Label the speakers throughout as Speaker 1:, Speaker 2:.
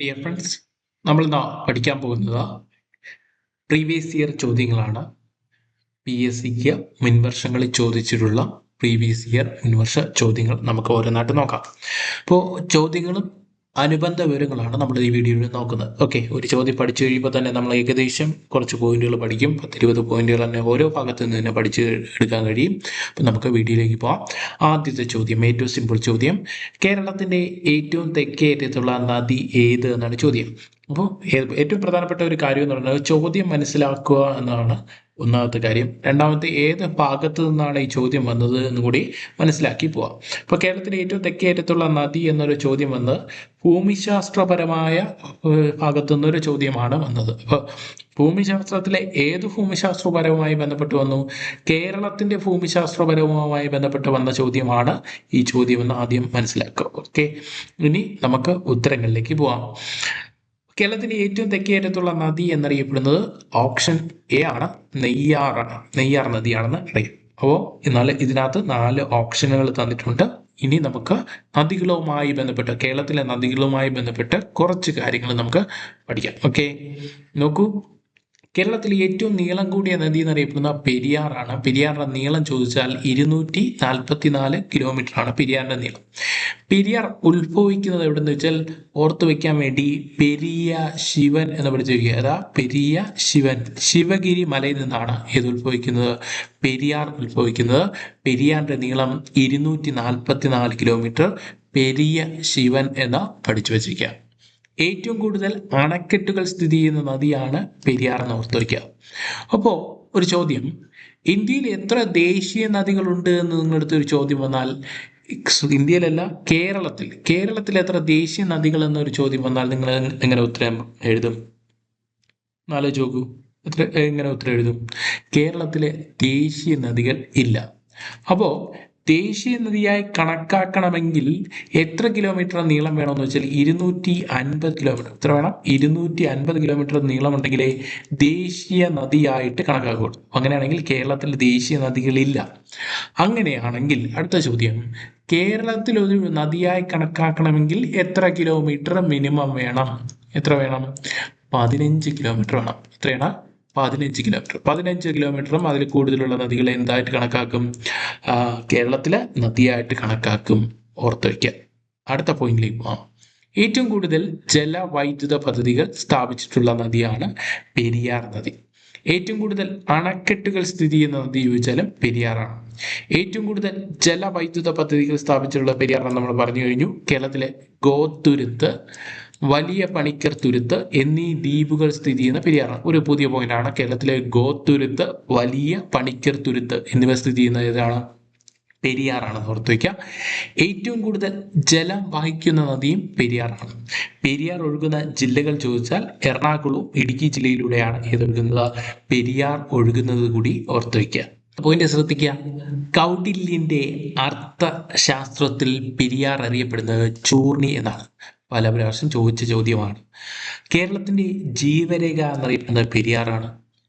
Speaker 1: Dear friends നമ്മൾ ഇന്ന് പഠിക്കാൻ പോകുന്നത് പ്രീവിയസ് ഇയർ ചോദ്യങ്ങളാണ്. പി എസ് സിക്ക് മുൻവർഷങ്ങളിൽ ചോദിച്ചിട്ടുള്ള പ്രീവിയസ് ഇയർ മുൻവർഷ ചോദ്യങ്ങൾ നമുക്ക് ഓരോന്നായിട്ട് നോക്കാം. അപ്പോൾ ചോദ്യങ്ങളും അനുബന്ധ വിവരങ്ങളാണ് നമ്മൾ ഈ വീഡിയോയിൽ നോക്കുന്നത്. ഓക്കെ ഒരു ചോദ്യം പഠിച്ചു കഴിയുമ്പോൾ തന്നെ നമ്മൾ ഏകദേശം കുറച്ച് പോയിന്റുകൾ പഠിക്കും. പത്തിരുപത് പോയിന്റുകൾ തന്നെ ഓരോ ഭാഗത്തു നിന്ന് തന്നെ പഠിച്ച് എടുക്കാൻ കഴിയും. അപ്പം നമുക്ക് വീഡിയോയിലേക്ക് പോവാം. ആദ്യത്തെ ചോദ്യം ഏറ്റവും സിമ്പിൾ ചോദ്യം. കേരളത്തിന്റെ ഏറ്റവും തെക്കേ അറ്റത്തുള്ള നദി ഏത് എന്നാണ് ചോദ്യം. അപ്പോൾ ഏറ്റവും പ്രധാനപ്പെട്ട ഒരു കാര്യം എന്ന് പറയുന്നത് ചോദ്യം മനസ്സിലാക്കുക എന്നതാണ് ഒന്നാമത്തെ കാര്യം. രണ്ടാമത്തെ ഏത് ഭാഗത്തു നിന്നാണ് ഈ ചോദ്യം വന്നത് എന്ന് കൂടി മനസ്സിലാക്കി പോവാം. ഇപ്പോൾ കേരളത്തിലെ ഏറ്റവും തെക്കേ അറ്റത്തുള്ള നദി എന്നൊരു ചോദ്യം വന്ന് ഭൂമിശാസ്ത്രപരമായ ഭാഗത്തു നിന്നൊരു ചോദ്യമാണ് വന്നത്. അപ്പോൾ ഭൂമിശാസ്ത്രത്തിലെ ഏത് ഭൂമിശാസ്ത്രപരവുമായി ബന്ധപ്പെട്ട് വന്നു? കേരളത്തിന്റെ ഭൂമിശാസ്ത്രപരവുമായി ബന്ധപ്പെട്ട് വന്ന ചോദ്യമാണ് ഈ ചോദ്യമെന്ന് ആദ്യം മനസ്സിലാക്കുക. ഓക്കെ? ഇനി നമുക്ക് ഉത്തരങ്ങളിലേക്ക് പോവാം. കേരളത്തിന്റെ ഏറ്റവും തെക്കേയറ്റത്തുള്ള നദി എന്നറിയപ്പെടുന്നത് ഓപ്ഷൻ എ ആണ്. നെയ്യാറാണ് നെയ്യാർ നദിയാണെന്ന് അറിയാം. അപ്പോൾ എന്നാൽ ഇതിനകത്ത് നാല് ഓപ്ഷനുകൾ തന്നിട്ടുണ്ട്. ഇനി നമുക്ക് നദികളുമായി ബന്ധപ്പെട്ട് കേരളത്തിലെ നദികളുമായി ബന്ധപ്പെട്ട് കുറച്ച് കാര്യങ്ങൾ നമുക്ക് പഠിക്കാം. ഓക്കെ? നോക്കൂ. കേരളത്തിലെ ഏറ്റവും നീളം കൂടിയ നദി എന്നറിയപ്പെടുന്ന പെരിയാറാണ്. പെരിയാറിന്റെ നീളം ചോദിച്ചാൽ ഇരുന്നൂറ്റി നാൽപ്പത്തി നാല് കിലോമീറ്റർ ആണ് പെരിയാറിന്റെ നീളം. പെരിയാർ ഉത്ഭവിക്കുന്നത് എവിടെന്ന് വെച്ചാൽ ഓർത്തു വെക്കാൻ വേണ്ടി പെരിയ ശിവൻ എന്ന് പഠിച്ചു വയ്ക്കുക അതാ പെരിയ ശിവൻ. ശിവഗിരി മലയിൽ നിന്നാണ് ഇത് ഉത്ഭവിക്കുന്നത്. പെരിയാർ ഉത്ഭവിക്കുന്നത്. പെരിയാറിന്റെ നീളം ഇരുന്നൂറ്റി നാൽപ്പത്തി നാല് കിലോമീറ്റർ. പെരിയ ശിവൻ എന്ന് പഠിച്ചു വച്ചിരിക്കുക. ഏറ്റവും കൂടുതൽ അണക്കെട്ടുകൾ സ്ഥിതി ചെയ്യുന്ന നദിയാണ് പെരിയാർ എന്ന് ഓർത്തൊരിക്കുക അപ്പോൾ ഒരു ചോദ്യം. ഇന്ത്യയിൽ എത്ര ദേശീയ നദികളുണ്ട് എന്ന് നിങ്ങളുടെ ഒരു ചോദ്യം വന്നാൽ ഇന്ത്യയിലല്ല കേരളത്തിൽ. കേരളത്തിൽ എത്ര ദേശീയ നദികൾ എന്നൊരു ചോദ്യം വന്നാൽ നിങ്ങൾ എങ്ങനെ ഉത്തരം എഴുതും? ആലോചിച്ച് നോക്കൂ. എത്ര എങ്ങനെ ഉത്തരം എഴുതും? കേരളത്തിലെ ദേശീയ നദികൾ ഇല്ല. അപ്പോൾ ദേശീയ നദിയായി കണക്കാക്കണമെങ്കിൽ എത്ര കിലോമീറ്റർ നീളം വേണമെന്ന് വെച്ചാൽ ഇരുന്നൂറ്റി അൻപത് കിലോമീറ്റർ എത്ര വേണം? ഇരുന്നൂറ്റി അൻപത് കിലോമീറ്റർ നീളമുണ്ടെങ്കിലേ ദേശീയ നദിയായിട്ട് കണക്കാക്കുള്ളൂ അങ്ങനെയാണെങ്കിൽ കേരളത്തിൽ ദേശീയ നദികളില്ല. അങ്ങനെയാണെങ്കിൽ അടുത്ത ചോദ്യം. കേരളത്തിൽ ഒരു നദിയായി കണക്കാക്കണമെങ്കിൽ എത്ര കിലോമീറ്റർ മിനിമം വേണം? എത്ര വേണം? പതിനഞ്ച് കിലോമീറ്റർ വേണം. എത്രയാണ്? പതിനഞ്ച് കിലോമീറ്റർ പതിനഞ്ച് കിലോമീറ്ററും അതിൽ കൂടുതലുള്ള നദികളെ എന്തായിട്ട് കണക്കാക്കും? കേരളത്തിലെ നദിയായിട്ട് കണക്കാക്കും ഓർത്ത് വയ്ക്കുക അടുത്ത പോയിന്റിലേക്ക് പോകാം ഏറ്റവും കൂടുതൽ ജലവൈദ്യുത പദ്ധതികൾ സ്ഥാപിച്ചിട്ടുള്ള നദിയാണ് പെരിയാർ നദി. ഏറ്റവും കൂടുതൽ അണക്കെട്ടുകൾ സ്ഥിതി ചെയ്യുന്ന നദി ചോദിച്ചാലും പെരിയാറാണ്. ഏറ്റവും കൂടുതൽ ജലവൈദ്യുത പദ്ധതികൾ സ്ഥാപിച്ചിട്ടുള്ള പെരിയാറാണ് നമ്മൾ പറഞ്ഞു കഴിഞ്ഞു. കേരളത്തിലെ ഗോതുരുത്ത് വലിയ പണിക്കർ തുരുത്ത് എന്നീ ദ്വീപുകൾ സ്ഥിതി ചെയ്യുന്ന പെരിയാറാണ്. ഒരു പുതിയ പോയിന്റാണ്. കേരളത്തിലെ ഗോതുരുത്ത് വലിയ പണിക്കർ തുരുത്ത് എന്നിവ സ്ഥിതി ചെയ്യുന്ന ഏതാണ്? പെരിയാറാണ്. ഓർത്തു വയ്ക്കുക. ഏറ്റവും കൂടുതൽ ജലം വഹിക്കുന്ന നദിയും പെരിയാറാണ്. പെരിയാർ ഒഴുകുന്ന ജില്ലകൾ ചോദിച്ചാൽ എറണാകുളവും ഇടുക്കി ജില്ലയിലൂടെയാണ് ഏതൊഴുകുന്നത് പെരിയാർ ഒഴുകുന്നത് കൂടി ഓർത്തു വയ്ക്കുക. പോയിന്റ് ശ്രദ്ധിക്കുക. കൗടില്യന്റെ അർത്ഥശാസ്ത്രത്തിൽ പെരിയാർ അറിയപ്പെടുന്നത് ചൂർണി എന്നാണ്. പല പ്രാവശ്യം ചോദിച്ച ചോദ്യമാണ്. കേരളത്തിന്റെ ജീവരേഖ എന്നറിയപ്പെടുന്നത് പെരിയാറാണ്.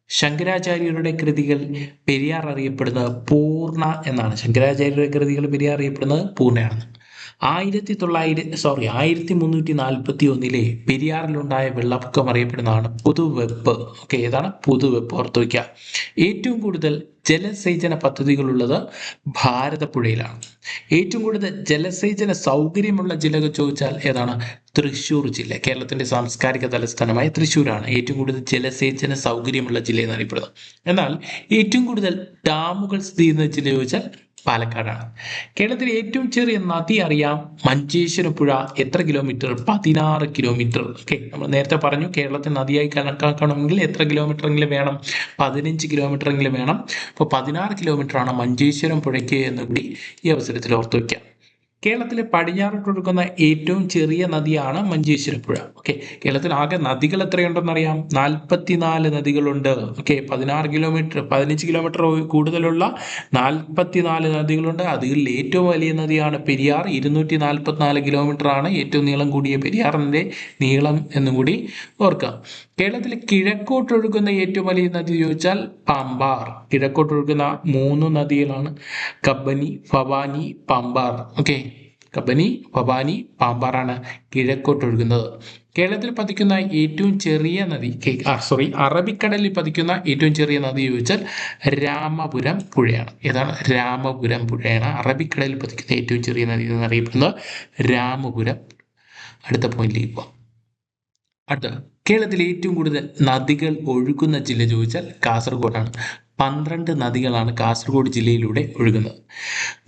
Speaker 1: ശങ്കരാചാര്യരുടെ കൃതികൾ പെരിയാർ അറിയപ്പെടുന്നത് പൂർണ എന്നാണ്. ശങ്കരാചാര്യരുടെ കൃതികൾ പെരിയാർ അറിയപ്പെടുന്നത് പൂർണയാണ് ആയിരത്തി തൊള്ളായിരത്തി സോറി ആയിരത്തി മുന്നൂറ്റി നാൽപ്പത്തി ഒന്നിലെ പെരിയാറിലുണ്ടായ വെള്ളപ്പൊക്കം അറിയപ്പെടുന്നതാണ് പുതുവെപ്പ്. ഓക്കെ ഏതാണ്? പുതുവെപ്പ് ഓർത്തു വയ്ക്കുക ഏറ്റവും കൂടുതൽ ജലസേചന പദ്ധതികളുള്ളത് ഭാരതപ്പുഴയിലാണ്. ഏറ്റവും കൂടുതൽ ജലസേചന സൗകര്യമുള്ള ജില്ലകൾ ചോദിച്ചാൽ ഏതാണ്? തൃശ്ശൂർ ജില്ല കേരളത്തിന്റെ സാംസ്കാരിക തലസ്ഥാനമായ തൃശ്ശൂരാണ് ഏറ്റവും കൂടുതൽ ജലസേചന സൗകര്യമുള്ള ജില്ല എന്നറിയപ്പെടുന്നത് എന്നാൽ ഏറ്റവും കൂടുതൽ ഡാമുകൾ സ്ഥിതി ചെയ്യുന്ന ജില്ല ചോദിച്ചാൽ പാലക്കാടാണ്. കേരളത്തിലെ ഏറ്റവും ചെറിയ നദി അറിയാം മഞ്ചേശ്വരപ്പുഴ എത്ര കിലോമീറ്റർ പതിനാറ് കിലോമീറ്റർ ഓക്കെ നമ്മൾ നേരത്തെ പറഞ്ഞു കേരളത്തെ നദിയായി കണക്കാക്കണമെങ്കിൽ എത്ര കിലോമീറ്റർ എങ്കിലും വേണം. പതിനഞ്ച് കിലോമീറ്റർ എങ്കിലും വേണം. അപ്പോൾ പതിനാറ് കിലോമീറ്റർ ആണ് മഞ്ചേശ്വരം പുഴയ്ക്ക് എന്ന് കൂടി ഈ അവസരത്തിൽ ഓർത്തു വയ്ക്കാം കേരളത്തിലെ പടിഞ്ഞാറോട്ട് ഒഴുകുന്ന ഏറ്റവും ചെറിയ നദിയാണ് മഞ്ചേശ്വരപ്പുഴ. ഓക്കെ കേരളത്തിൽ ആകെ നദികൾ എത്രയുണ്ടെന്ന് അറിയാം നാൽപ്പത്തിനാല് നദികളുണ്ട്. ഓക്കെ പതിനാറ് കിലോമീറ്റർ പതിനഞ്ച് കിലോമീറ്റർ കൂടുതലുള്ള നാൽപ്പത്തിനാല് നദികളുണ്ട്. അതിൽ ഏറ്റവും വലിയ നദിയാണ് പെരിയാർ. ഇരുന്നൂറ്റി നാൽപ്പത്തിനാല് കിലോമീറ്റർ ആണ് ഏറ്റവും നീളം കൂടിയ പെരിയാറിന്റെ നീളം എന്നും കൂടി ഓർക്കാം കേരളത്തിലെ കിഴക്കോട്ടൊഴുകുന്ന ഏറ്റവും വലിയ നദി ചോദിച്ചാൽ പാമ്പാർ. കിഴക്കോട്ടൊഴുകുന്ന മൂന്ന് നദികളാണ് കബനി ഫവാനി പാമ്പാർ. ഓക്കെ കബനി ഭവാനി പാമ്പാറാണ് കിഴക്കോട്ടൊഴുകുന്നത്. കേരളത്തിൽ പതിക്കുന്ന ഏറ്റവും ചെറിയ നദി സോറി അറബിക്കടലിൽ പതിക്കുന്ന ഏറ്റവും ചെറിയ നദി ചോദിച്ചാൽ രാമപുരം പുഴയാണ്. ഏതാണ്? രാമപുരം പുഴയാണ്. അറബിക്കടലിൽ പതിക്കുന്ന ഏറ്റവും ചെറിയ നദി എന്നറിയപ്പെടുന്നത് രാമപുരം. അടുത്ത പോയിന്റിലേക്ക് പോവാം. അടുത്ത. കേരളത്തിലെ ഏറ്റവും കൂടുതൽ നദികൾ ഒഴുകുന്ന ജില്ല ചോദിച്ചാൽ കാസർഗോഡാണ്. പന്ത്രണ്ട് നദികളാണ് കാസർഗോഡ് ജില്ലയിലൂടെ ഒഴുകുന്നത്.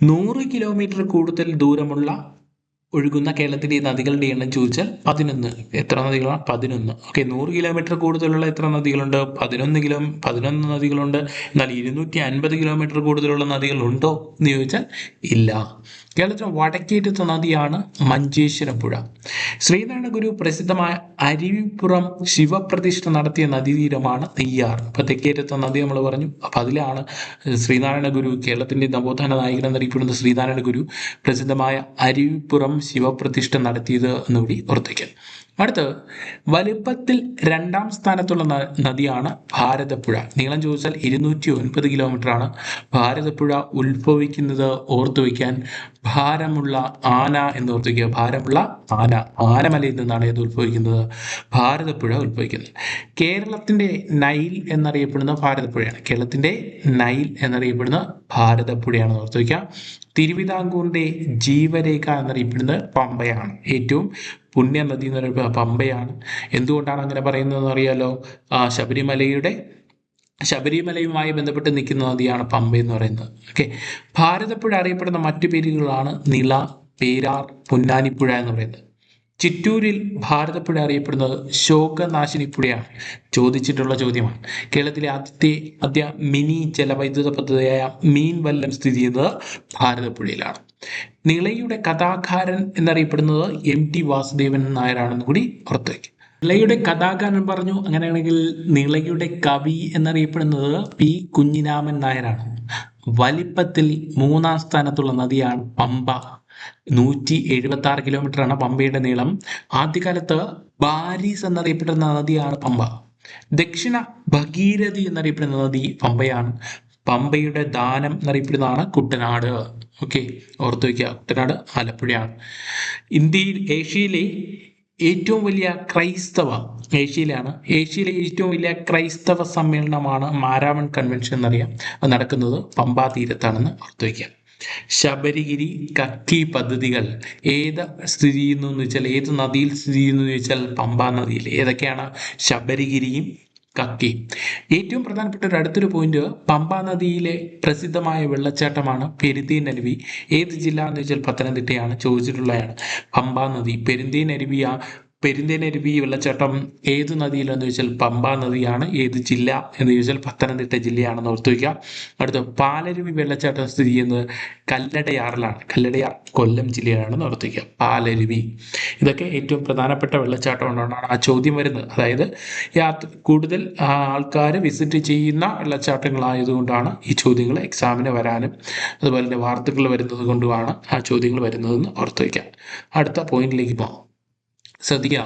Speaker 1: നൂറ് കിലോമീറ്റർ കൂടുതൽ ദൂരമുള്ള ഒഴുകുന്ന കേരളത്തിലെ നദികളുടെ എണ്ണം ചോദിച്ചാൽ പതിനൊന്ന്. എത്ര നദികളാണ് പതിനൊന്ന്. ഓക്കെ നൂറ് കിലോമീറ്റർ കൂടുതലുള്ള എത്ര നദികളുണ്ട്? പതിനൊന്ന് കിലോ പതിനൊന്ന് നദികളുണ്ട്. എന്നാൽ ഇരുന്നൂറ്റി അൻപത് കിലോമീറ്റർ കൂടുതലുള്ള നദികളുണ്ടോ എന്ന് ചോദിച്ചാൽ ഇല്ല. കേരളത്തിലെ വടക്കേറ്റത്തെ നദിയാണ് മഞ്ചേശ്വരം പുഴ ശ്രീനാരായണ ഗുരു പ്രസിദ്ധമായ അരുവിപ്പുറം ശിവപ്രതിഷ്ഠ നടത്തിയ നദീതീരമാണ് നെയ്യാർ. അപ്പൊ തെക്കേറ്റത്തെ നദി നമ്മൾ പറഞ്ഞു. അപ്പൊ അതിലാണ് ശ്രീനാരായണ ഗുരു കേരളത്തിന്റെ നവോത്ഥാന നായകൻ എന്നറിയപ്പെടുന്ന ശ്രീനാരായണ ഗുരു. പ്രസിദ്ധമായ അരുവിപ്പുറം ശിവപ്രതിഷ്ഠ നടത്തിയത് എന്നുകൂടി ഓർത്തേക്കൽ അടുത്ത് വലിപ്പത്തിൽ രണ്ടാം സ്ഥാനത്തുള്ള നദിയാണ് ഭാരതപ്പുഴ. നീളം ചോദിച്ചാൽ ഇരുന്നൂറ്റി ഒൻപത് കിലോമീറ്റർ ആണ് ഭാരതപ്പുഴ ഉത്ഭവിക്കുന്നത് ഓർത്തു വയ്ക്കാൻ ഭാരമുള്ള ആന എന്ന് ഓർത്തു വയ്ക്കുക. ഭാരമുള്ള ആന ആനമലയിൽ നിന്നാണ് ഇത് ഉത്ഭവിക്കുന്നത്. ഭാരതപ്പുഴ ഉത്ഭവിക്കുന്നത്. കേരളത്തിന്റെ നൈൽ എന്നറിയപ്പെടുന്ന ഭാരതപ്പുഴയാണ്. കേരളത്തിന്റെ നൈൽ എന്നറിയപ്പെടുന്ന ഭാരതപ്പുഴയാണ് ഓർത്തു വയ്ക്കുക. തിരുവിതാംകൂറിന്റെ ജീവരേഖ എന്നറിയപ്പെടുന്നത് പമ്പയാണ്. ഏറ്റവും പുണ്യ നദി എന്ന് പറയുന്നത് പമ്പയാണ്. എന്തുകൊണ്ടാണ് അങ്ങനെ പറയുന്നതെന്ന് അറിയാലോ? ശബരിമലയുടെ ശബരിമലയുമായി ബന്ധപ്പെട്ട് നിൽക്കുന്ന നദിയാണ് പമ്പ എന്ന് പറയുന്നത്. ഓക്കെ. ഭാരതപ്പുഴ അറിയപ്പെടുന്ന മറ്റു പേരുകളാണ് നിള പേരാർ പൊന്നാനിപ്പുഴ എന്ന് പറയുന്നത്. ചിറ്റൂരിൽ ഭാരതപ്പുഴ അറിയപ്പെടുന്നത് ശോകനാശിനി പുഴയാണ്. ചോദിച്ചിട്ടുള്ള ചോദ്യമാണ്. കേരളത്തിലെ ആദ്യത്തെ ആദ്യ മിനി ജലവൈദ്യുത പദ്ധതിയായ മീൻ വല്ലം സ്ഥിതി ചെയ്യുന്നത് ഭാരതപ്പുഴയിലാണ്. നിളയുടെ കഥാകാരൻ എന്നറിയപ്പെടുന്നത് എം ടി വാസുദേവൻ നായരാണെന്ന് കൂടി ഓർത്തു വയ്ക്കും. നിളയുടെ കഥാകാരൻ പറഞ്ഞു അങ്ങനെയാണെങ്കിൽ നിളയുടെ കവി എന്നറിയപ്പെടുന്നത് പി കുഞ്ഞിരാമൻ നായരാണ്. വലിപ്പത്തിൽ മൂന്നാം സ്ഥാനത്തുള്ള നദിയാണ് പമ്പ. നൂറ്റി എഴുപത്തി ആറ് കിലോമീറ്റർ ആണ് പമ്പയുടെ നീളം. ആദ്യകാലത്ത് ബാരീസ് എന്നറിയപ്പെടുന്ന നദിയാണ് പമ്പ. ദക്ഷിണ ഭഗീരഥി എന്നറിയപ്പെടുന്ന നദി പമ്പയാണ്. പമ്പയുടെ ദാനം എന്നറിയപ്പെടുന്നതാണ് കുട്ടനാട്. ഓക്കെ ഓർത്തു വയ്ക്കുക. കുട്ടനാട് ആലപ്പുഴയാണ്. ഇന്ത്യയിൽ ഏഷ്യയിലെ ഏറ്റവും വലിയ ക്രൈസ്തവ ഏഷ്യയിലാണ്. ഏഷ്യയിലെ ഏറ്റവും വലിയ ക്രൈസ്തവ സമ്മേളനമാണ് മാരാമൺ കൺവെൻഷൻ എന്നറിയാം. അത് നടക്കുന്നത് പമ്പാ തീരത്താണെന്ന് ഓർത്തു വയ്ക്കുക. ശബരിഗിരി കക്കി പദ്ധതികൾ ഏത് സ്ഥിതി ചെയ്യുന്നു എന്ന് വെച്ചാൽ ഏത് നദിയിൽ സ്ഥിതി ചെയ്യുന്നു എന്ന് വെച്ചാൽ പമ്പാ നദിയിൽ. ഏതൊക്കെയാണ്? ശബരിഗിരിയും കക്കി ഏറ്റവും പ്രധാനപ്പെട്ട ഒരു അടുത്തൊരു പോയിന്റ് പമ്പാ നദിയിലെ പ്രസിദ്ധമായ വെള്ളച്ചാട്ടമാണ് പെരുന്തേനരുവി ഏത് ജില്ല എന്ന് വെച്ചാൽ പത്തനംതിട്ടയാണ് ചോദിച്ചിട്ടുള്ളതാണ്. പമ്പാ നദി പെരുന്തേനരുവി ആ പെരുന്തേൻ അരുവി വെള്ളച്ചാട്ടം ഏത് നദിയിലെന്ന് ചോദിച്ചാൽ പമ്പ നദിയാണ് ഏത് ജില്ല എന്ന് ചോദിച്ചാൽ പത്തനംതിട്ട ജില്ലയാണെന്ന് ഓർത്തു വയ്ക്കുക അടുത്ത പാലരുവി വെള്ളച്ചാട്ടം സ്ഥിതി ചെയ്യുന്നത് കല്ലടയാറിലാണ്. കല്ലടയാർ കൊല്ലം ജില്ലയാണെന്ന് ഓർത്തു വയ്ക്കുക പാലരുവി. ഇതൊക്കെ ഏറ്റവും പ്രധാനപ്പെട്ട വെള്ളച്ചാട്ടം ആ ചോദ്യം വരുന്നത്. അതായത് യാത്ര കൂടുതൽ ആൾക്കാർ വിസിറ്റ് ചെയ്യുന്ന വെള്ളച്ചാട്ടങ്ങളായതുകൊണ്ടാണ് ഈ ചോദ്യങ്ങൾ എക്സാമിന് വരാനും അതുപോലെ തന്നെ വാർത്തകൾ വരുന്നത് കൊണ്ടുമാണ് ആ ചോദ്യങ്ങൾ വരുന്നതെന്ന് ഓർത്തു വയ്ക്കുക അടുത്ത പോയിന്റിലേക്ക് പോകാം ശ്രദ്ധിക്കുക.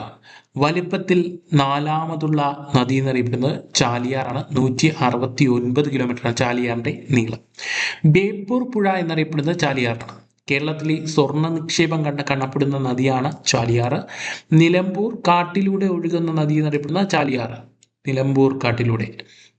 Speaker 1: വലിപ്പത്തിൽ നാലാമതുള്ള നദി എന്നറിയപ്പെടുന്നത് ചാലിയാറാണ് നൂറ്റി അറുപത്തി ഒൻപത് കിലോമീറ്ററാണ് ചാലിയാറിന്റെ നീളം. ബേപ്പൂർ പുഴ എന്നറിയപ്പെടുന്നത് ചാലിയാറാണ് കേരളത്തിലെ സ്വർണ നിക്ഷേപം കണ്ട കാണപ്പെടുന്ന നദിയാണ് ചാലിയാറ് നിലമ്പൂർ കാട്ടിലൂടെ ഒഴുകുന്ന നദി എന്നറിയപ്പെടുന്ന ചാലിയാറ് നിലമ്പൂർ കാട്ടിലൂടെ.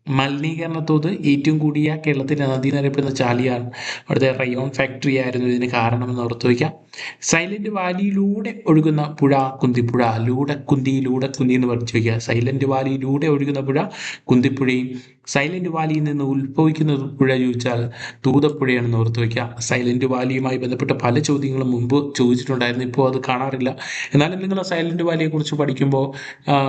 Speaker 1: മലിനീകരണ തോത് ഏറ്റവും കൂടിയ കേരളത്തിന്റെ നദി എന്നറിയപ്പെടുന്ന ചാലിയാർ അവിടുത്തെ റയോൺ ഫാക്ടറി ആയിരുന്നു ഇതിന് കാരണമെന്ന് ഓർത്തു വയ്ക്കാം. സൈലന്റ് വാലിയിലൂടെ ഒഴുകുന്ന പുഴ കുന്തിപ്പുഴ ലൂടക്കുന്തി ലൂടക്കുന്തി എന്ന് പഠിച്ചു വയ്ക്കുക. സൈലന്റ് വാലിയിലൂടെ ഒഴുകുന്ന പുഴ കുന്തിപ്പുഴയും സൈലന്റ് വാലിയിൽ നിന്ന് ഉത്ഭവിക്കുന്ന പുഴ ചോദിച്ചാൽ തൂതപ്പുഴയാണെന്ന് ഓർത്ത് വയ്ക്കുക. സൈലന്റ് വാലിയുമായി ബന്ധപ്പെട്ട പല ചോദ്യങ്ങളും മുമ്പ് ചോദിച്ചിട്ടുണ്ടായിരുന്നു. ഇപ്പോൾ അത് കാണാറില്ല. എന്നാലും നിങ്ങൾ സൈലന്റ് വാലിയെ കുറിച്ച് പഠിക്കുമ്പോൾ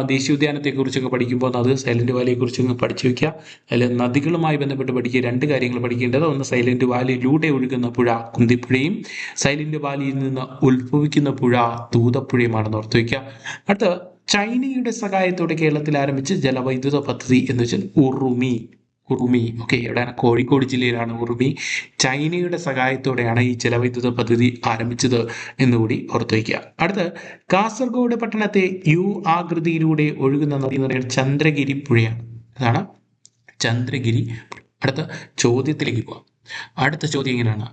Speaker 1: ദേശീയ ഉദ്യാനത്തെ കുറിച്ചൊക്കെ പഠിക്കുമ്പോൾ അത് സൈലന്റ് വാലിയെ കുറിച്ച് പഠിച്ചു വയ്ക്കുക. അതിൽ നദികളുമായി ബന്ധപ്പെട്ട് പഠിക്കുക. രണ്ട് കാര്യങ്ങൾ പഠിക്കേണ്ടത്. ഒന്ന് സൈലന്റ് വാലിയിലൂടെ ഒഴുകുന്ന പുഴ കുന്തിപ്പുഴയും സൈലന്റ് വാലിയിൽ നിന്ന് ഉത്ഭവിക്കുന്ന പുഴ തൂതപ്പുഴയുമാണെന്ന് ഓർത്ത് വയ്ക്കുക. അടുത്ത ചൈനയുടെ സഹായത്തോടെ കേരളത്തിൽ ആരംഭിച്ച ജലവൈദ്യുത പദ്ധതി എന്ന് വെച്ചാൽ ഉറുമി. ഉറുമി. ഓക്കെ എവിടെയാണ് കോഴിക്കോട് ജില്ലയിലാണ് ഉറുമി. ചൈനയുടെ സഹായത്തോടെയാണ് ഈ ജലവൈദ്യുത പദ്ധതി ആരംഭിച്ചത് എന്നുകൂടി ഓർത്തു വയ്ക്കുക അടുത്ത് കാസർഗോഡ് പട്ടണത്തെ യു ആകൃതിയിലൂടെ ഒഴുകുന്ന നദി എന്ന് പറയുന്നത് ചന്ദ്രഗിരി പുഴയാണ്. അതാണ് ചന്ദ്രഗിരി അടുത്ത ചോദ്യത്തിലേക്ക് പോവാം. അടുത്ത ചോദ്യം എങ്ങനെയാണ്?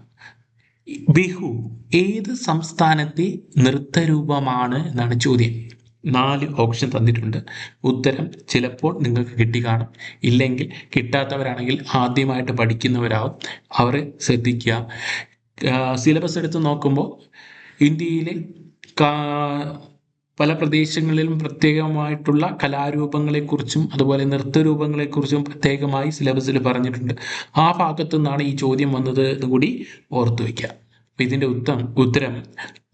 Speaker 1: ബിഹു ഏത് സംസ്ഥാനത്തെ നൃത്തരൂപമാണ് എന്നാണ് ചോദ്യം. നാല് ഓപ്ഷൻ തന്നിട്ടുണ്ട്. ഉത്തരം ചിലപ്പോൾ നിങ്ങൾക്ക് കിട്ടി കാണും. ഇല്ലെങ്കിൽ കിട്ടാത്തവരാണെങ്കിൽ ആദ്യമായിട്ട് പഠിക്കുന്നവരാവും. അവരെ ശ്രദ്ധിക്കുക. സിലബസ് എടുത്ത് നോക്കുമ്പോൾ ഇന്ത്യയിലെ പല പ്രദേശങ്ങളിലും പ്രത്യേകമായിട്ടുള്ള കലാരൂപങ്ങളെക്കുറിച്ചും അതുപോലെ നൃത്തരൂപങ്ങളെക്കുറിച്ചും പ്രത്യേകമായി സിലബസിൽ പറഞ്ഞിട്ടുണ്ട്. ആ ഭാഗത്തു നിന്നാണ് ഈ ചോദ്യം വന്നത് കൂടി ഓർത്തു വയ്ക്കുക ഇതിന്റെ ഉത്തരം ഉത്തരം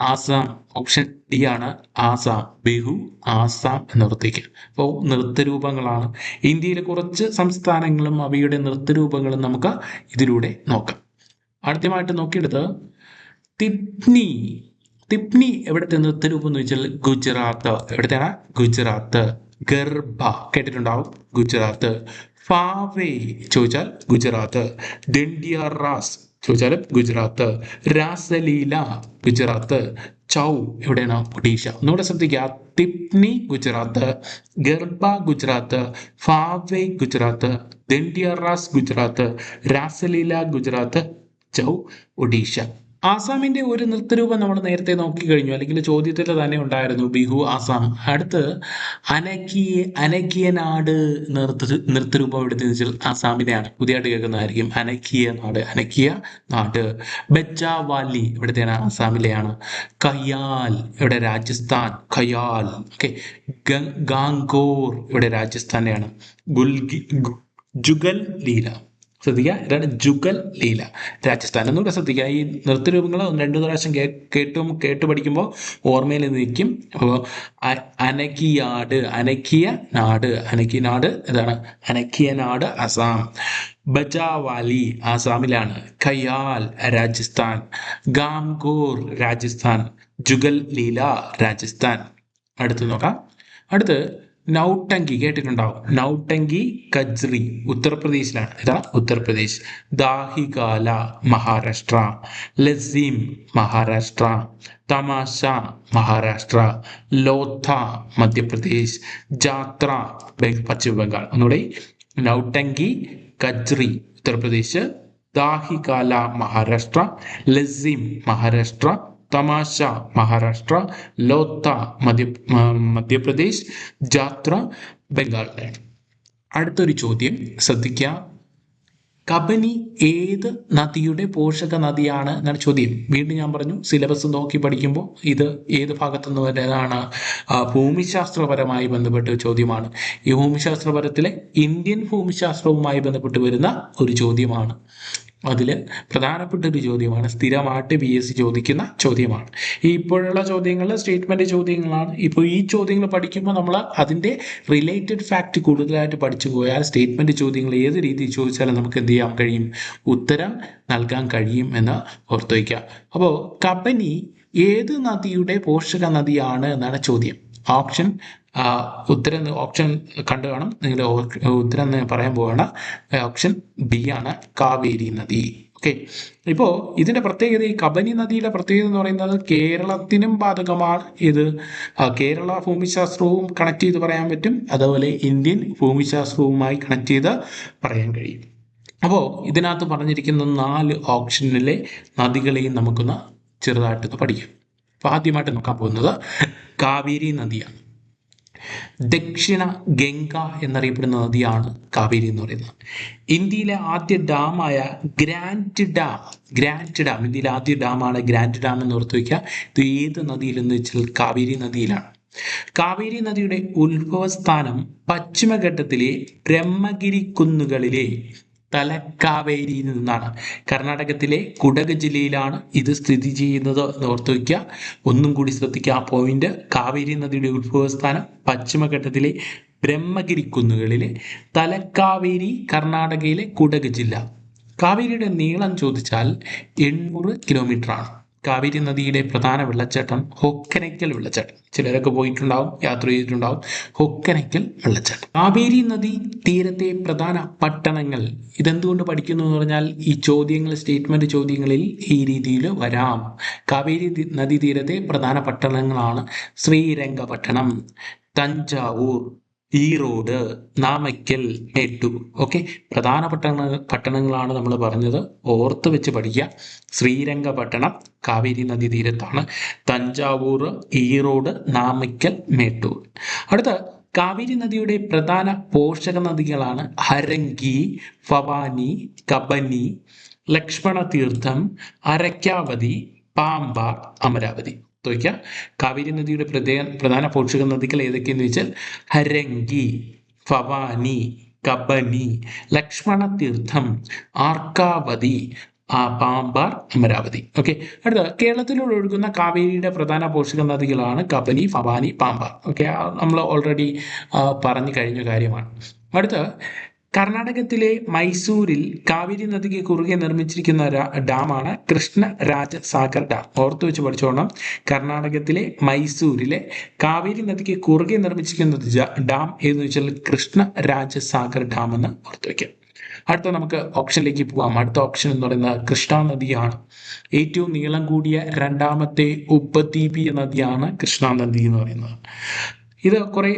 Speaker 1: ആസാം ഓപ്ഷൻ ഡി ആണ് ആസാം ബിഹു ആസാം എന്ന് ഓർത്തിക്കുക അപ്പോൾ നൃത്തരൂപങ്ങളാണ്. ഇന്ത്യയിലെ കുറച്ച് സംസ്ഥാനങ്ങളും അവയുടെ നൃത്തരൂപങ്ങളും നമുക്ക് ഇതിലൂടെ നോക്കാം. ആദ്യമായിട്ട് നോക്കിയെടുത്ത് തിപ്നി തിപ്നി എവിടുത്തെ നൃത്തരൂപം എന്ന് വെച്ചാൽ ഗുജറാത്ത്. എവിടുത്തെയാണ്? ഗുജറാത്ത്. ഗർഭ കേട്ടിട്ടുണ്ടാവും? ഗുജറാത്ത്. ഫാവേ ചോദിച്ചാൽ ഗുജറാത്ത്. ദണ്ഡിയ റാസ്. ചോദിച്ചാൽ ഗുജറാത്ത്. രാസലീല ഗുജറാത്ത്. ചൗ എവിടെയാണ്? ഒഡീഷ. ഒന്നുകൂടെ ശ്രദ്ധിക്കുക. തിപ്നി ഗുജറാത്ത്. ഗർബ ഗുജറാത്ത്. ഫാവേ ഗുജറാത്ത്. ദണ്ഡിയറാസ് ഗുജറാത്ത്. രാസലീല ഗുജറാത്ത്. ചൗ ഒഡീഷ. ആസാമിന്റെ ഒരു നൃത്തരൂപം നമ്മൾ നേരത്തെ നോക്കി കഴിഞ്ഞു അല്ലെങ്കിൽ ചോദ്യത്തിൽ തന്നെ ഉണ്ടായിരുന്നു ബിഹു ആസാം. അടുത്ത് അനക്കിയ അനക്കിയ നാട് നൃത്ത നൃത്തരൂപം എടുത്തെന്ന് വെച്ചാൽ ആസാമിനെയാണ്. പുതിയതായിട്ട് കേൾക്കുന്നതായിരിക്കും അനക്കിയ നാട് അനക്കിയ നാട്. ബച്ചാവാലി ഇവിടുത്തെയാണ് ആസാമിലെയാണ്. കയാൽ ഇവിടെ രാജസ്ഥാൻ ഖയാൽ ഓക്കെ ഗാംഗോർ ഇവിടെ രാജസ്ഥാനെയാണ്. ഗുൽഗി ജുഗൽ ലീല. ശ്രദ്ധിക്കുക. ഇതാണ് ജുഗൽ ലീല. രാജസ്ഥാൻ എന്നുകൂടെ ശ്രദ്ധിക്കുക. ഈ നൃത്തരൂപങ്ങൾ ഒന്ന് രണ്ടു പ്രാവശ്യം കേട്ടും കേട്ട് പഠിക്കുമ്പോൾ ഓർമ്മയിൽ നിൽക്കും. അപ്പോൾ അനക്കിയാട് അനക്കിയ നാട് അനക്കിയ നാട് ഇതാണ്. അനക്കിയ നാട് അസാം. ബജാവാലി ആസാമിലാണ് ഖയാൽ രാജസ്ഥാൻ. ഗാംഗോർ രാജസ്ഥാൻ. ജുഗൽ ലീല രാജസ്ഥാൻ. അടുത്ത് നോക്കാം. അടുത്ത് നൗട്ടങ്കി കേട്ടിട്ടുണ്ടാവും. നൗട്ടങ്കി കജ്രി ഉത്തർപ്രദേശിലാണ്. ഇതാ ഉത്തർപ്രദേശ്. ദാഹികാല മഹാരാഷ്ട്ര. ലസീം മഹാരാഷ്ട്ര. തമാശ മഹാരാഷ്ട്ര. ലോഥ മധ്യപ്രദേശ്. ജാത്ര പശ്ചിമ ബംഗാൾ. ഒന്നുകൂടി. നൗട്ടങ്കി കജ്രി ഉത്തർപ്രദേശ്. ദാഹികാല മഹാരാഷ്ട്ര. ലസീം മഹാരാഷ്ട്ര. തമാശ മഹാരാഷ്ട്ര ലോത്ത മധ്യ മധ്യപ്രദേശ് ജാത്ര ബംഗാളിലാണ് അടുത്തൊരു ചോദ്യം ശ്രദ്ധിക്കുക കബനി ഏത് നദിയുടെ പോഷക നദിയാണ് എന്നാണ് ചോദ്യം. വീണ്ടും ഞാൻ പറഞ്ഞു സിലബസ് നോക്കി പഠിക്കുമ്പോൾ ഇത് ഏത് ഭാഗത്തു നിന്ന് വരുന്നതാണ് ഭൂമിശാസ്ത്രപരമായി ബന്ധപ്പെട്ട ചോദ്യമാണ്. ഈ ഭൂമിശാസ്ത്രപരത്തിലെ ഇന്ത്യൻ ഭൂമിശാസ്ത്രവുമായി ബന്ധപ്പെട്ട് വരുന്ന ഒരു ചോദ്യമാണ്. അതിൽ പ്രധാനപ്പെട്ട ഒരു ചോദ്യമാണ് സ്ഥിരമായിട്ട് പി എസ് സി ചോദിക്കുന്ന ചോദ്യമാണ്. ഈ ഇപ്പോഴുള്ള ചോദ്യങ്ങൾ സ്റ്റേറ്റ്മെന്റ് ചോദ്യങ്ങളാണ്. ഇപ്പോൾ ഈ ചോദ്യങ്ങൾ പഠിക്കുമ്പോൾ നമ്മൾ അതിന്റെ റിലേറ്റഡ് ഫാക്റ്റ് കൂടുതലായിട്ട് പഠിച്ചു പോയാൽ സ്റ്റേറ്റ്മെന്റ് ചോദ്യങ്ങൾ ഏത് രീതിയിൽ ചോദിച്ചാലും നമുക്ക് എന്ത് ചെയ്യാൻ കഴിയും? ഉത്തരം നൽകാൻ കഴിയും എന്ന് ഓർത്തു വയ്ക്കുക. അപ്പോൾ കബനി ഏത് നദിയുടെ പോഷക നദിയാണ് എന്നാണ് ചോദ്യം. ഓപ്ഷൻ ഉത്തരം ഓപ്ഷൻ കണ്ടു കാണും. നിങ്ങൾ ഉത്തരം പറയാൻ പോവാണ്. ഓപ്ഷൻ ബി ആണ് കാവേരി നദി. ഓക്കെ ഇപ്പോൾ ഇതിന്റെ പ്രത്യേകത ഈ കബനി നദിയുടെ പ്രത്യേകത എന്ന് പറയുന്നത് കേരളത്തിനും ബാധകമാണ്. ഇത് കേരള ഭൂമിശാസ്ത്രവും കണക്ട് ചെയ്ത് പറയാൻ പറ്റും. അതുപോലെ ഇന്ത്യൻ ഭൂമിശാസ്ത്രവുമായി കണക്ട് ചെയ്ത് പറയാൻ കഴിയും. അപ്പോൾ ഇതിനകത്ത് പറഞ്ഞിരിക്കുന്ന നാല് ഓപ്ഷനിലെ നദികളെയും നമുക്കൊന്ന് ചെറുതായിട്ടൊന്ന് പഠിക്കാം. അപ്പോൾ ആദ്യമായിട്ട് നോക്കാൻ പോകുന്നത് കാവേരി നദിയാണ്. ദക്ഷിണ ഗംഗ എന്നറിയപ്പെടുന്ന നദിയാണ് കാവേരി എന്ന് പറയുന്നത്. ഇന്ത്യയിലെ ആദ്യ ഡാമായ ഗ്രാൻഡ് ഡാം ഗ്രാൻഡ് ഡാം ഇന്ത്യയിലെ ആദ്യ ഡാമാണ് ഗ്രാൻഡ് ഡാം എന്ന് ഓർത്ത് വയ്ക്കുക ഇത് ഏത് നദിയിലെന്ന് വെച്ചാൽ കാവേരി നദിയിലാണ്. കാവേരി നദിയുടെ ഉത്ഭവസ്ഥാനം പശ്ചിമഘട്ടത്തിലെ ബ്രഹ്മഗിരി കുന്നുകളിലെ തലക്കാവേരിയിൽ നിന്നാണ്. കർണാടകത്തിലെ കുടക് ജില്ലയിലാണ് ഇത് സ്ഥിതി ചെയ്യുന്നത് ഓർത്ത് വയ്ക്കുക. ഒന്നും കൂടി ശ്രദ്ധിക്കുക. ആ പോയിന്റ് കാവേരി നദിയുടെ ഉത്ഭവസ്ഥാനം പശ്ചിമഘട്ടത്തിലെ ബ്രഹ്മഗിരി കുന്നുകളിലെ തലക്കാവേരി കർണാടകയിലെ കുടക് ജില്ല. കാവേരിയുടെ നീളം ചോദിച്ചാൽ എണ്ണൂറ് കിലോമീറ്റർ ആണ്. കാവേരി നദിയുടെ പ്രധാന വെള്ളച്ചാട്ടം ഹൊക്കനയ്ക്കൽ വെള്ളച്ചാട്ടം. ചിലരൊക്കെ പോയിട്ടുണ്ടാവും യാത്ര ചെയ്തിട്ടുണ്ടാവും. ഹൊക്കനയ്ക്കൽ വെള്ളച്ചാട്ടം. കാവേരി നദി തീരത്തെ പ്രധാന പട്ടണങ്ങൾ ഇതെന്തുകൊണ്ട് പഠിക്കുന്നു എന്ന് പറഞ്ഞാൽ ഈ ചോദ്യങ്ങൾ സ്റ്റേറ്റ്മെന്റ് ചോദ്യങ്ങളിൽ ഈ രീതിയിൽ വരാം. കാവേരി നദി തീരത്തെ പ്രധാന പട്ടണങ്ങളാണ് ശ്രീരംഗപട്ടണം തഞ്ചാവൂർ ഈറോഡ് നാമയ്ക്കൽ മേട്ടൂർ ഓക്കെ? പ്രധാന പട്ടണ പട്ടണങ്ങളാണ് നമ്മൾ പറഞ്ഞത്. ഓർത്ത് വെച്ച് പഠിക്കുക. ശ്രീരംഗപട്ടണം കാവേരി നദി തീരത്താണ്. തഞ്ചാവൂർ ഈറോഡ് നാമയ്ക്കൽ മേട്ടൂർ. അടുത്ത കാവേരി നദിയുടെ പ്രധാന പോഷക നദികളാണ് ഹരങ്കി ഭവാനി കബനി ലക്ഷ്മണ തീർത്ഥം അരക്കാവതി പാമ്പ അമരാവതി. നോക്കിയ കാവേരി നദിയുടെ പ്രധാന പ്രധാന പോഷക നദികൾ ഏതൊക്കെയെന്ന് വെച്ചാൽ ഹരംഗി ഫവാനി കബനി ലക്ഷ്മണ തീർത്ഥം ആർക്കാവതി ആ പാമ്പാർ അമരാവതി. ഓക്കെ അടുത്ത കേരളത്തിലൂടെ ഒഴുകുന്ന കാവേരിയുടെ പ്രധാന പോഷക നദികളാണ് കബനി ഫവാനി പാമ്പാർ. ഓക്കെ നമ്മൾ ഓൾറെഡി പറഞ്ഞു കഴിഞ്ഞ കാര്യമാണ്. അടുത്ത കർണാടകത്തിലെ മൈസൂരിൽ കാവേരി നദിക്ക് കുറുകെ നിർമ്മിച്ചിരിക്കുന്ന ഡാമാണ് കൃഷ്ണരാജ സാഗർ ഡാം. ഓർത്തു വെച്ച് പഠിച്ചോണം. കർണാടകത്തിലെ മൈസൂരിലെ കാവേരി നദിക്ക് കുറുകെ നിർമ്മിച്ചിരിക്കുന്ന ഡാം എന്ന് വെച്ചാൽ കൃഷ്ണരാജ സാഗർ ഡാം എന്ന് ഓർത്തു വയ്ക്കാം അടുത്ത നമുക്ക് ഓപ്ഷനിലേക്ക് പോവാം. അടുത്ത ഓപ്ഷൻ എന്ന് പറയുന്നത് കൃഷ്ണ നദിയാണ്. ഏറ്റവും നീളം കൂടിയ രണ്ടാമത്തെ ഉപദ്വീപീയ നദിയാണ് കൃഷ്ണ നദി എന്ന് പറയുന്നത്. ഇത് കുറെ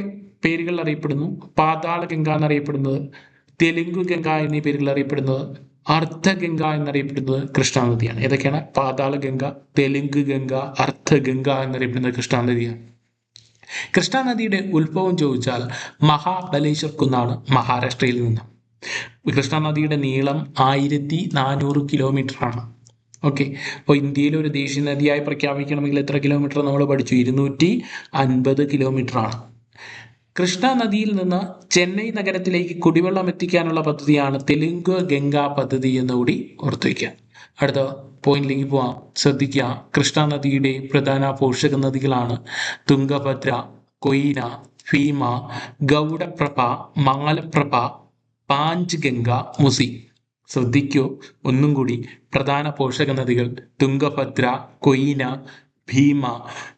Speaker 1: പേരുകളിൽ അറിയപ്പെടുന്നു. പാതാള ഗംഗ എന്നറിയപ്പെടുന്നത് തെലുങ്കു ഗംഗ എന്നീ പേരിൽ അറിയപ്പെടുന്നത് അർദ്ധഗംഗ എന്നറിയപ്പെടുന്നത് കൃഷ്ണാനദിയാണ്. ഏതൊക്കെയാണ്? പാതാള ഗംഗ തെലുങ്ക് ഗംഗ അർദ്ധഗംഗ എന്നറിയപ്പെടുന്നത് കൃഷ്ണാനദിയാണ്. കൃഷ്ണാനദിയുടെ കൃഷ്ണ നദിയുടെ ഉത്ഭവം ചോദിച്ചാൽ മഹാബലേശ്വർ കുന്നാണ് മഹാരാഷ്ട്രയിൽ നിന്ന്. കൃഷ്ണാനദിയുടെ നീളം ആയിരത്തി നാനൂറ് കിലോമീറ്റർ ആണ് ഓക്കെ. അപ്പോൾ ഇന്ത്യയിലെ ഒരു ദേശീയ നദിയായി പ്രഖ്യാപിക്കണമെങ്കിൽ എത്ര കിലോമീറ്റർ നമ്മൾ പഠിച്ചു? ഇരുന്നൂറ്റി അൻപത് കിലോമീറ്റർ ആണ് കൃഷ്ണ നദിയിൽ നിന്ന് ചെന്നൈ നഗരത്തിലേക്ക് കുടിവെള്ളം എത്തിക്കാനുള്ള പദ്ധതിയാണ് തെലുങ്ക് ഗംഗ പദ്ധതി എന്നുകൂടി ഓർത്തു വയ്ക്കുക. അടുത്ത പോയിന്റിലേക്ക് പോവാം. ശ്രദ്ധിക്കുക. കൃഷ്ണ നദിയുടെ പ്രധാന പോഷക നദികളാണ് തുംഗഭദ്ര കൊയ്ന ഭീമ ഗൗഡപ്രഭ മാലപ്രഭ പാഞ്ച് ഗംഗ മുസി. ശ്രദ്ധിക്കൂ. ഒന്നും കൂടി പ്രധാന പോഷക നദികൾ തുംഗഭദ്ര കൊയ്ന ഭീമ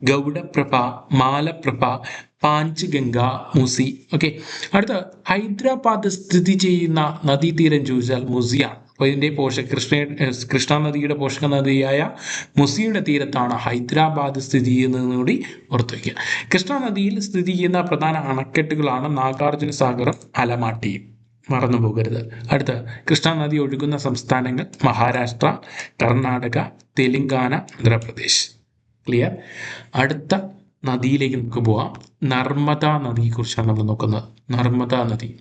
Speaker 1: ഗൗഡപ്രഭ മാലപ്രഭ പാഞ്ച് ഗംഗ മുസി. ഓക്കെ അടുത്ത ഹൈദരാബാദ് സ്ഥിതി ചെയ്യുന്ന നദീതീരം ചോദിച്ചാൽ മുസിയാണ് അപ്പോൾ ഇതിന്റെ പോഷക കൃഷ്ണ കൃഷ്ണ നദിയുടെ പോഷക നദിയായ മുസിയുടെ തീരത്താണ് ഹൈദരാബാദ് സ്ഥിതി ചെയ്യുന്നതെന്ന് കൂടി ഓർത്തു വയ്ക്കുക കൃഷ്ണ നദിയിൽ സ്ഥിതി ചെയ്യുന്ന പ്രധാന അണക്കെട്ടുകളാണ് നാഗാർജുന സാഗറും അലമാട്ടിയും മറന്നു പോകരുത്. അടുത്ത കൃഷ്ണ നദി ഒഴുകുന്ന സംസ്ഥാനങ്ങൾ മഹാരാഷ്ട്ര കർണാടക തെലുങ്കാന ആന്ധ്രാപ്രദേശ്. ക്ലിയർ അടുത്ത നദിയിലേക്ക് നമുക്ക് പോവാം. നർമ്മദ നദിയെക്കുറിച്ചാണ് നമ്മൾ നോക്കുന്നത്. നർമ്മദ നദി.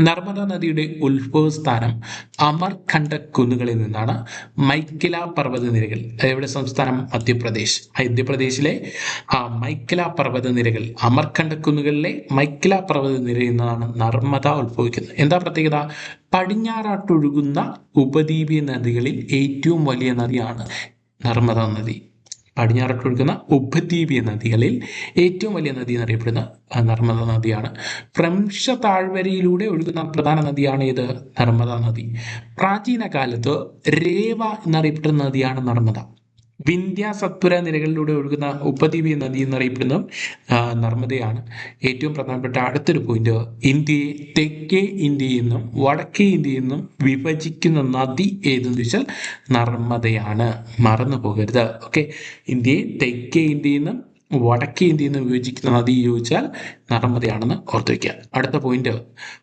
Speaker 1: നർമ്മദ നദിയുടെ ഉത്ഭവസ്ഥാനം അമർഖണ്ഡ കുന്നുകളിൽ നിന്നാണ് മൈക്കില പർവത നിരകൾ എവിടെ സംസ്ഥാനം? മധ്യപ്രദേശ്. മധ്യപ്രദേശിലെ ആ മൈക്കില പർവത നിരകൾ അമർഖണ്ഡ കുന്നുകളിലെ മൈക്കില പർവത നിരയിൽ നിന്നാണ് നർമ്മദ ഉത്ഭവിക്കുന്നത്. എന്താ പ്രത്യേകത? പടിഞ്ഞാറാട്ടൊഴുകുന്ന ഉപദ്വീപീയ നദികളിൽ ഏറ്റവും വലിയ നദിയാണ് നർമ്മദ നദി. പടിഞ്ഞാറൊട്ടൊഴുകുന്ന ഉപദ്വീപീയ നദികളിൽ ഏറ്റവും വലിയ നദി എന്നറിയപ്പെടുന്ന നർമ്മദ നദിയാണ്. പ്രംശ താഴ്വരയിലൂടെ ഒഴുകുന്ന പ്രധാന നദിയാണ് ഇത് നർമ്മദ നദി. പ്രാചീന കാലത്ത് രേവ എന്നറിയപ്പെടുന്ന നദിയാണ് നർമ്മദ. വിന്ധ്യ സത്പുര നിരകളിലൂടെ ഒഴുകുന്ന ഉപദ്വീപീയ നദി എന്നറിയപ്പെടുന്ന നർമ്മദയാണ് ഏറ്റവും പ്രധാനപ്പെട്ട അടുത്തൊരു പോയിന്റ് ഇന്ത്യയെ തെക്കേ ഇന്ത്യയിൽ നിന്നും വടക്കേ ഇന്ത്യയിൽ നിന്നും വിഭജിക്കുന്ന നദി ഏതെന്ന് ചോദിച്ചാൽ നർമ്മദയാണ്. മറന്നു പോകരുത് ഓക്കെ ഇന്ത്യയെ തെക്കേ ഇന്ത്യയിൽ നിന്നും വടക്കേ ഇന്ത്യയിൽ നിന്ന് വിഭജിക്കുന്ന നദി ചോദിച്ചാൽ നർമ്മദയാണെന്ന് ഓർത്തു വയ്ക്കുക അടുത്ത പോയിന്റ്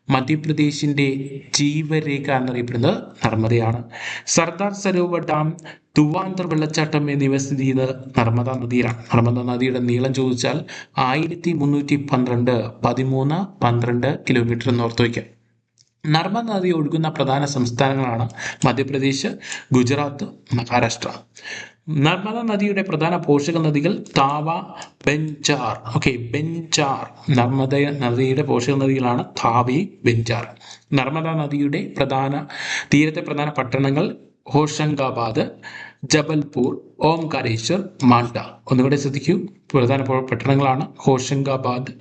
Speaker 1: മധ്യപ്രദേശിന്റെ ജീവരേഖ എന്നറിയപ്പെടുന്നത് നർമ്മദയാണ് സർദാർ സരോവർ ഡാം തുവാന്തർ വെള്ളച്ചാട്ടം എന്നിവ സ്ഥിതി ചെയ്യുന്നത് നർമ്മദ നദിയിലാണ് നർമ്മദ നദിയുടെ നീളം ചോദിച്ചാൽ ആയിരത്തി മുന്നൂറ്റി പന്ത്രണ്ട് പതിമൂന്ന് പന്ത്രണ്ട് കിലോമീറ്റർ എന്ന് ഓർത്തു വയ്ക്കുക നർമ്മദ നദി ഒഴുകുന്ന പ്രധാന സംസ്ഥാനങ്ങളാണ് മധ്യപ്രദേശ് ഗുജറാത്ത് മഹാരാഷ്ട്ര. നർമ്മദ നദിയുടെ പ്രധാന പോഷക നദികൾ താവ ബെഞ്ചാർ. ഓക്കെ ബെഞ്ചാർ. നർമ്മദ നദിയുടെ പോഷക നദികളാണ് താവി ബെഞ്ചാർ. നർമ്മദ നദിയുടെ പ്രധാന തീരത്തെ പ്രധാന പട്ടണങ്ങൾ ഹോഷങ്കാബാദ് ജബൽപൂർ ഓംകാരേശ്വർ മാണ്ട ഒന്നുകൂടെ ശ്രദ്ധിക്കൂ. പ്രധാന പട്ടണങ്ങളാണ് ഹോഷങ്കാബാദ്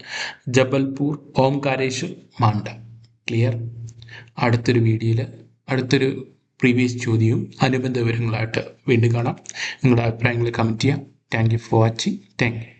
Speaker 1: ജബൽപൂർ ഓംകാരേശ്വർ മാണ്ട ക്ലിയർ അടുത്തൊരു വീഡിയോയിൽ അടുത്തൊരു പ്രീവിയസ് ചോദ്യവും അനുബന്ധ വിവരങ്ങളായിട്ട് വീണ്ടും കാണാം. നിങ്ങളുടെ അഭിപ്രായങ്ങൾ കമന്റ് ചെയ്യാം. Thank you for watching thank you